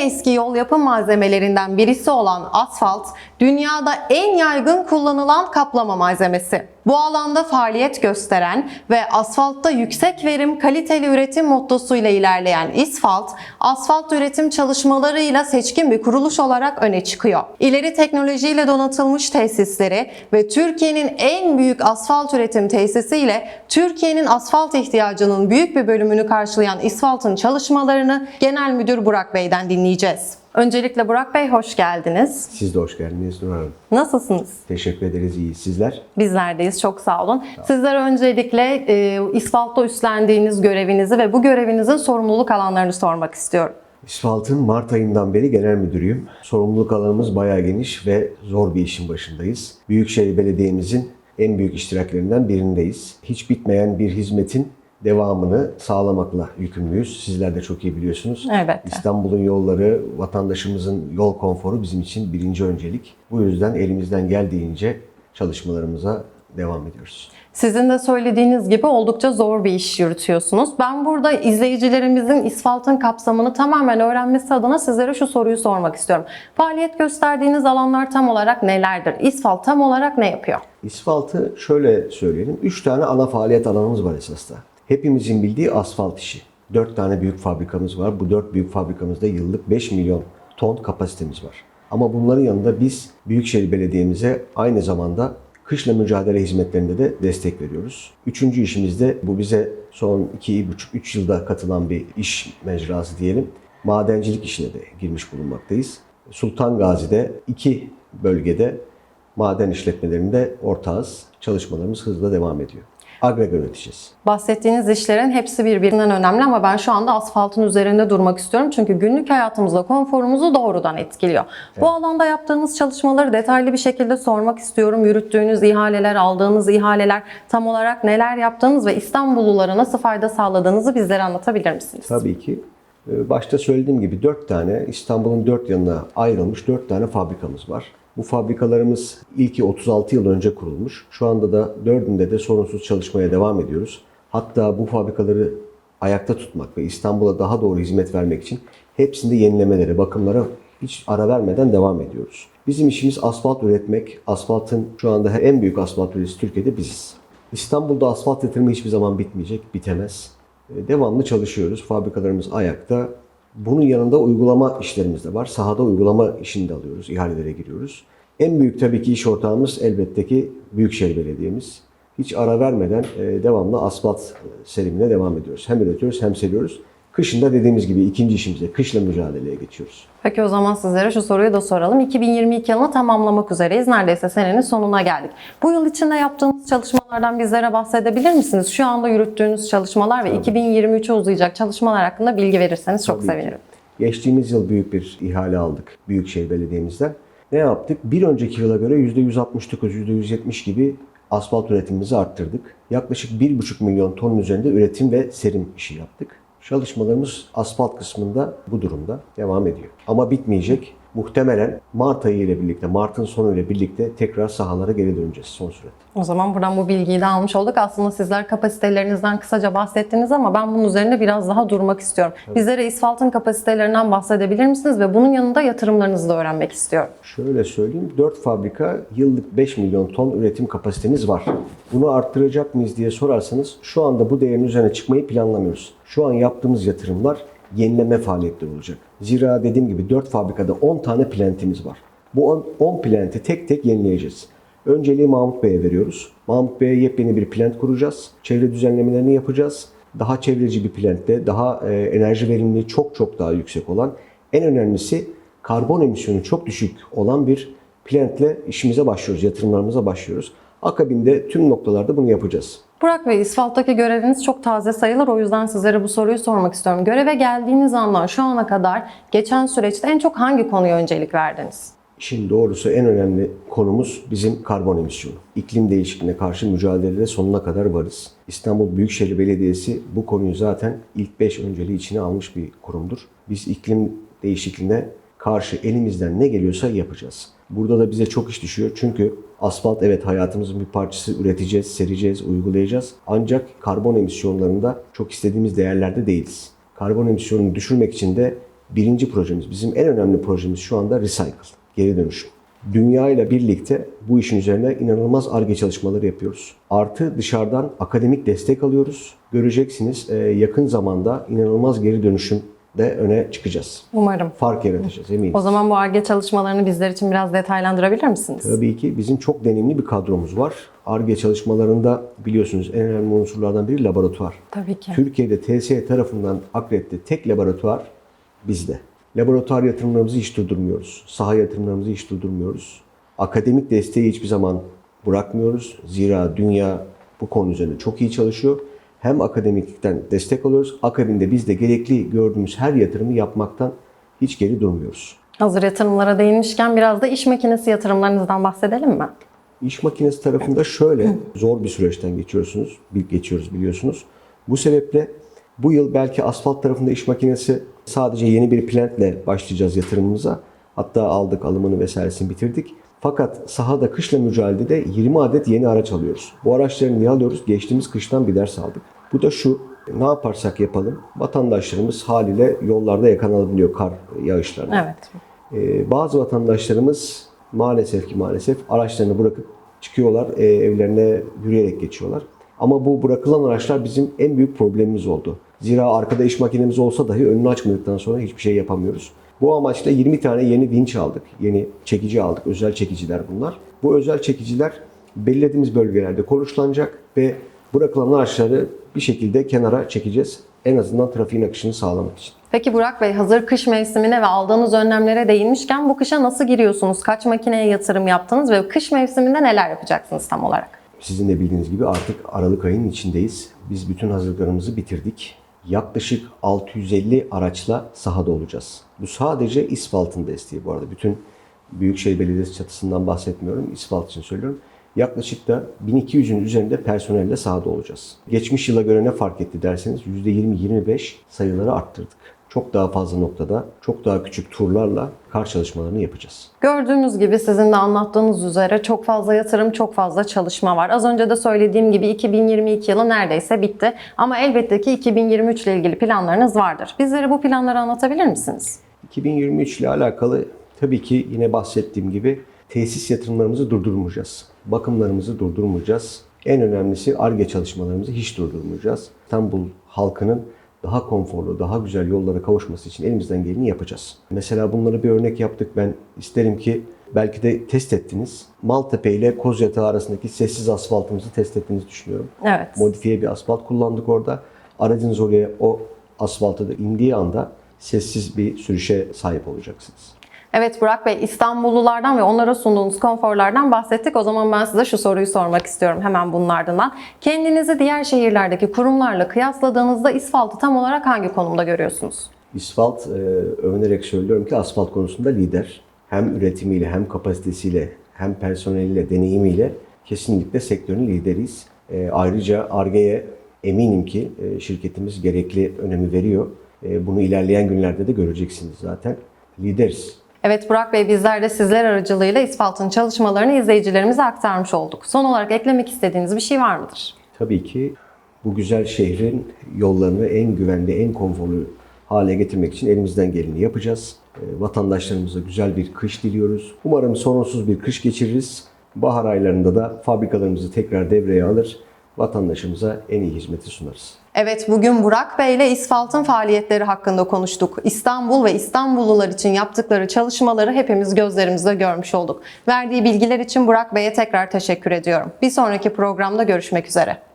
eski yol yapım malzemelerinden birisi olan asfalt, dünyada en yaygın kullanılan kaplama malzemesi. Bu alanda faaliyet gösteren ve asfaltta yüksek verim kaliteli üretim mottosuyla ilerleyen İsfalt, asfalt üretim çalışmalarıyla seçkin bir kuruluş olarak öne çıkıyor. İleri teknolojiyle donatılmış tesisleri ve Türkiye'nin en büyük asfalt üretim tesisiyle Türkiye'nin asfalt ihtiyacının büyük bir bölümünü karşılayan İsfalt'ın çalışmalarını Genel Müdür Burak Bey'den dinleyeceğiz. Öncelikle Burak Bey hoş geldiniz. Siz de hoş geldiniz Nur Hanım. Nasılsınız? Teşekkür ederiz. iyi. Sizler? Bizlerdeyiz. Çok sağ olun. Sizlere öncelikle e, İsfalt'ta üstlendiğiniz görevinizi ve bu görevinizin sorumluluk alanlarını sormak istiyorum. İsfalt'ın Mart ayından beri genel müdürüyüm. Sorumluluk alanımız bayağı geniş ve zor bir işin başındayız. Büyükşehir Belediye'mizin en büyük iştiraklerinden birindeyiz. Hiç bitmeyen bir hizmetin devamını sağlamakla yükümlüyüz. Sizler de çok iyi biliyorsunuz. Elbette. İstanbul'un yolları, vatandaşımızın yol konforu bizim için birinci öncelik. Bu yüzden elimizden geldiğince çalışmalarımıza devam ediyoruz. Sizin de söylediğiniz gibi oldukça zor bir iş yürütüyorsunuz. Ben burada izleyicilerimizin İsfalt'ın kapsamını tamamen öğrenmesi adına sizlere şu soruyu sormak istiyorum. Faaliyet gösterdiğiniz alanlar tam olarak nelerdir? İsfalt tam olarak ne yapıyor? İsfaltı şöyle söyleyelim. Üç tane ana faaliyet alanımız var esasda. Hepimizin bildiği asfalt işi. Dört tane büyük fabrikamız var. Bu dört büyük fabrikamızda yıllık 5 milyon ton kapasitemiz var. Ama bunların yanında biz Büyükşehir Belediye'mize aynı zamanda kışla mücadele hizmetlerinde de destek veriyoruz. Üçüncü işimiz de bu bize son 2,5-3 yılda katılan bir iş mecrası diyelim. Madencilik işine de girmiş bulunmaktayız. Sultan Gazi'de iki bölgede maden işletmelerinde ortağız. Çalışmalarımız hızla devam ediyor. Agrega üreteceğiz. Bahsettiğiniz işlerin hepsi birbirinden önemli ama ben şu anda asfaltın üzerinde durmak istiyorum. Çünkü günlük hayatımızda konforumuzu doğrudan etkiliyor. Bu alanda yaptığınız çalışmaları detaylı bir şekilde sormak istiyorum. Yürüttüğünüz ihaleler, aldığınız ihaleler, tam olarak neler yaptığınız ve İstanbullulara nasıl fayda sağladığınızı bizlere anlatabilir misiniz? Tabii ki. Ee, Başta söylediğim gibi dört tane İstanbul'un dört yanına ayrılmış dört tane fabrikamız var. Bu fabrikalarımız ilki 36 yıl önce kurulmuş. Şu anda da dördünde de sorunsuz çalışmaya devam ediyoruz. Hatta bu fabrikaları ayakta tutmak ve İstanbul'a daha doğru hizmet vermek için hepsinde yenilemelere, bakımlara hiç ara vermeden devam ediyoruz. Bizim işimiz asfalt üretmek. Asfaltın şu anda en büyük asfalt üreticisi Türkiye'de biziz. İstanbul'da asfalt yatırımı hiçbir zaman bitmeyecek, bitemez. Devamlı çalışıyoruz. Fabrikalarımız ayakta. Bunun yanında uygulama işlerimiz de var. Sahada uygulama işini de alıyoruz. ihalelere giriyoruz. En büyük tabii ki iş ortağımız elbette ki Büyükşehir Belediye'miz. Hiç ara vermeden e, devamlı asfalt serimine devam ediyoruz. Hem üretiyoruz hem seriyoruz. Kışında dediğimiz gibi ikinci işimize, kışla mücadeleye geçiyoruz. Peki o zaman sizlere şu soruyu da soralım. 2022 yılını tamamlamak üzereyiz. Neredeyse senenin sonuna geldik. Bu yıl içinde yaptığınız çalışmalardan bizlere bahsedebilir misiniz? Şu anda yürüttüğünüz çalışmalar ve 2023'e uzayacak çalışmalar hakkında bilgi verirseniz çok Tabii ki. sevinirim. Geçtiğimiz yıl büyük bir ihale aldık Büyükşehir Belediye'mizden. Ne yaptık? Bir önceki yıla göre %169, %170 gibi asfalt üretimimizi arttırdık. Yaklaşık 1,5 milyon tonun üzerinde üretim ve serim işi yaptık. Çalışmalarımız asfalt kısmında bu durumda devam ediyor. Ama bitmeyecek. Muhtemelen Mart ayı ile birlikte, Mart'ın sonu ile birlikte tekrar sahalara geri döneceğiz son sürede. O zaman buradan bu bilgiyi de almış olduk. Aslında sizler kapasitelerinizden kısaca bahsettiniz ama ben bunun üzerinde biraz daha durmak istiyorum. Bizlere İsfalt'ın kapasitelerinden bahsedebilir misiniz ve bunun yanında yatırımlarınızı da öğrenmek istiyorum. Şöyle söyleyeyim, 4 fabrika yıllık 5 milyon ton üretim kapasitemiz var. Bunu arttıracak mıyız diye sorarsanız şu anda bu değerin üzerine çıkmayı planlamıyoruz. Şu an yaptığımız yatırımlar yenileme faaliyetleri olacak. Zira dediğim gibi 4 fabrikada 10 tane plantimiz var. Bu 10, 10 planti tek tek yenileyeceğiz. Önceliği Mahmut Bey'e veriyoruz. Mahmut Bey'e yepyeni bir plant kuracağız. Çevre düzenlemelerini yapacağız. Daha çevreci bir plantte, daha e, enerji verimliliği çok çok daha yüksek olan, en önemlisi karbon emisyonu çok düşük olan bir plantle işimize başlıyoruz, yatırımlarımıza başlıyoruz. Akabinde tüm noktalarda bunu yapacağız. Burak Bey, İsfalt'taki göreviniz çok taze sayılır. O yüzden sizlere bu soruyu sormak istiyorum. Göreve geldiğiniz andan şu ana kadar geçen süreçte en çok hangi konuya öncelik verdiniz? İşin doğrusu en önemli konumuz bizim karbon emisyonu. İklim değişikliğine karşı mücadelede sonuna kadar varız. İstanbul Büyükşehir Belediyesi bu konuyu zaten ilk 5 önceliği içine almış bir kurumdur. Biz iklim değişikliğine karşı elimizden ne geliyorsa yapacağız. Burada da bize çok iş düşüyor. Çünkü asfalt evet hayatımızın bir parçası üreteceğiz, sereceğiz, uygulayacağız. Ancak karbon emisyonlarında çok istediğimiz değerlerde değiliz. Karbon emisyonunu düşürmek için de birinci projemiz, bizim en önemli projemiz şu anda recycle, geri dönüşüm. Dünya ile birlikte bu işin üzerine inanılmaz ARGE çalışmaları yapıyoruz. Artı dışarıdan akademik destek alıyoruz. Göreceksiniz e, yakın zamanda inanılmaz geri dönüşüm de öne çıkacağız. Umarım. Fark yaratacağız eminim. O zaman bu ARGE çalışmalarını bizler için biraz detaylandırabilir misiniz? Tabii ki bizim çok deneyimli bir kadromuz var. ARGE çalışmalarında biliyorsunuz en önemli unsurlardan biri laboratuvar. Tabii ki. Türkiye'de TSE tarafından akredite tek laboratuvar bizde. Laboratuvar yatırımlarımızı hiç durdurmuyoruz. Saha yatırımlarımızı hiç durdurmuyoruz. Akademik desteği hiçbir zaman bırakmıyoruz. Zira dünya bu konu üzerinde çok iyi çalışıyor. Hem akademiklikten destek alıyoruz. Akabinde biz de gerekli gördüğümüz her yatırımı yapmaktan hiç geri durmuyoruz. Hazır yatırımlara değinmişken biraz da iş makinesi yatırımlarınızdan bahsedelim mi? İş makinesi tarafında şöyle zor bir süreçten geçiyorsunuz, geçiyoruz biliyorsunuz. Bu sebeple bu yıl belki asfalt tarafında iş makinesi sadece yeni bir plantle başlayacağız yatırımımıza. Hatta aldık alımını vesairesini bitirdik. Fakat sahada kışla mücadelede 20 adet yeni araç alıyoruz. Bu araçları niye alıyoruz? Geçtiğimiz kıştan bir ders aldık. Bu da şu, ne yaparsak yapalım vatandaşlarımız haliyle yollarda yakalanabiliyor kar yağışlarına. Evet. Ee, bazı vatandaşlarımız maalesef ki maalesef araçlarını bırakıp çıkıyorlar, e, evlerine yürüyerek geçiyorlar. Ama bu bırakılan araçlar bizim en büyük problemimiz oldu. Zira arkada iş makinemiz olsa dahi önünü açmadıktan sonra hiçbir şey yapamıyoruz. Bu amaçla 20 tane yeni vinç aldık. Yeni çekici aldık. Özel çekiciler bunlar. Bu özel çekiciler belirlediğimiz bölgelerde konuşlanacak ve bırakılan araçları bir şekilde kenara çekeceğiz. En azından trafiğin akışını sağlamak için. Peki Burak Bey hazır kış mevsimine ve aldığınız önlemlere değinmişken bu kışa nasıl giriyorsunuz? Kaç makineye yatırım yaptınız ve kış mevsiminde neler yapacaksınız tam olarak? Sizin de bildiğiniz gibi artık Aralık ayının içindeyiz. Biz bütün hazırlıklarımızı bitirdik. Yaklaşık 650 araçla sahada olacağız. Bu sadece İsfalt'ın desteği bu arada. Bütün Büyükşehir Belediyesi çatısından bahsetmiyorum. İsfalt için söylüyorum. Yaklaşık da 1200'ün üzerinde personelle sahada olacağız. Geçmiş yıla göre ne fark etti derseniz %20-25 sayıları arttırdık. Çok daha fazla noktada, çok daha küçük turlarla kar çalışmalarını yapacağız. Gördüğünüz gibi sizin de anlattığınız üzere çok fazla yatırım, çok fazla çalışma var. Az önce de söylediğim gibi 2022 yılı neredeyse bitti. Ama elbette ki 2023 ile ilgili planlarınız vardır. Bizlere bu planları anlatabilir misiniz? 2023 ile alakalı tabii ki yine bahsettiğim gibi tesis yatırımlarımızı durdurmayacağız. Bakımlarımızı durdurmayacağız. En önemlisi ARGE çalışmalarımızı hiç durdurmayacağız. İstanbul halkının daha konforlu, daha güzel yollara kavuşması için elimizden geleni yapacağız. Mesela bunları bir örnek yaptık. Ben isterim ki belki de test ettiniz. Maltepe ile Kozyatağı arasındaki sessiz asfaltımızı test ettiğinizi düşünüyorum Evet. modifiye bir asfalt kullandık orada. Aracınız oraya o asfalta da indiği anda sessiz bir sürüşe sahip olacaksınız. Evet Burak Bey, İstanbullulardan ve onlara sunduğunuz konforlardan bahsettik. O zaman ben size şu soruyu sormak istiyorum hemen bunun ardından. Kendinizi diğer şehirlerdeki kurumlarla kıyasladığınızda İsfalt'ı tam olarak hangi konumda görüyorsunuz? İsfalt, e, övünerek söylüyorum ki asfalt konusunda lider. Hem üretimiyle, hem kapasitesiyle, hem personeliyle, deneyimiyle kesinlikle sektörün lideriyiz. E, ayrıca ARGE'ye eminim ki e, şirketimiz gerekli önemi veriyor. E, bunu ilerleyen günlerde de göreceksiniz zaten. Lideriz. Evet Burak Bey, bizler de sizler aracılığıyla İsfalt'ın çalışmalarını izleyicilerimize aktarmış olduk. Son olarak eklemek istediğiniz bir şey var mıdır? Tabii ki bu güzel şehrin yollarını en güvenli, en konforlu hale getirmek için elimizden geleni yapacağız. Ee, Vatandaşlarımıza güzel bir kış diliyoruz. Umarım sorunsuz bir kış geçiririz. Bahar aylarında da fabrikalarımızı tekrar devreye alır. Vatandaşımıza en iyi hizmeti sunarız. Evet bugün Burak Bey ile İsfalt'ın faaliyetleri hakkında konuştuk. İstanbul ve İstanbullular için yaptıkları çalışmaları hepimiz gözlerimizle görmüş olduk. Verdiği bilgiler için Burak Bey'e tekrar teşekkür ediyorum. Bir sonraki programda görüşmek üzere.